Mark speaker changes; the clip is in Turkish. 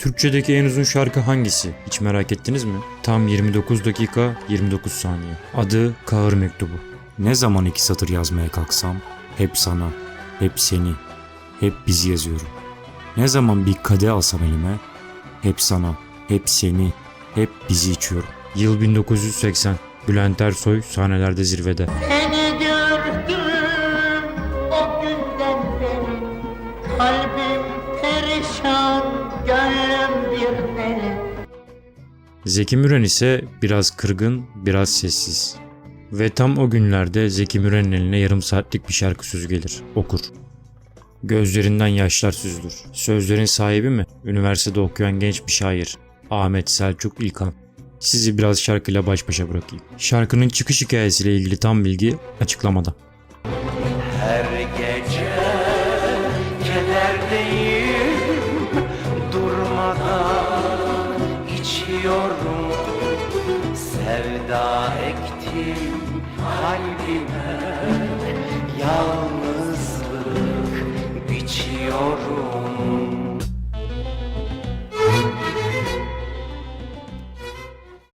Speaker 1: Türkçedeki en uzun şarkı hangisi? Hiç merak ettiniz mi? Tam 29 dakika 29 saniye. Adı Kahır Mektubu.
Speaker 2: Ne zaman iki satır yazmaya kalksam hep sana, hep seni, hep bizi yazıyorum. Ne zaman bir kadeh alsam elime hep sana, hep seni, hep bizi içiyorum.
Speaker 1: Yıl 1980. Bülent Ersoy sahnelerde zirvede.
Speaker 3: Seni gördüm o günden beri Kalbim perişan, gönlüm
Speaker 1: Zeki Müren ise biraz kırgın, biraz sessiz. Ve tam o günlerde Zeki Müren'in eline yarım saatlik bir şarkı sözü gelir. Okur. Gözlerinden yaşlar süzülür. Sözlerin sahibi mi? Üniversitede okuyan genç bir şair. Ahmet Selçuk İlkan. Sizi biraz şarkıyla baş başa bırakayım. Şarkının çıkış hikayesiyle ilgili tam bilgi açıklamada.
Speaker 4: Her gece kederdeyim biliyorum Sevda ektim kalbime. Yalnızlık biçiyorum.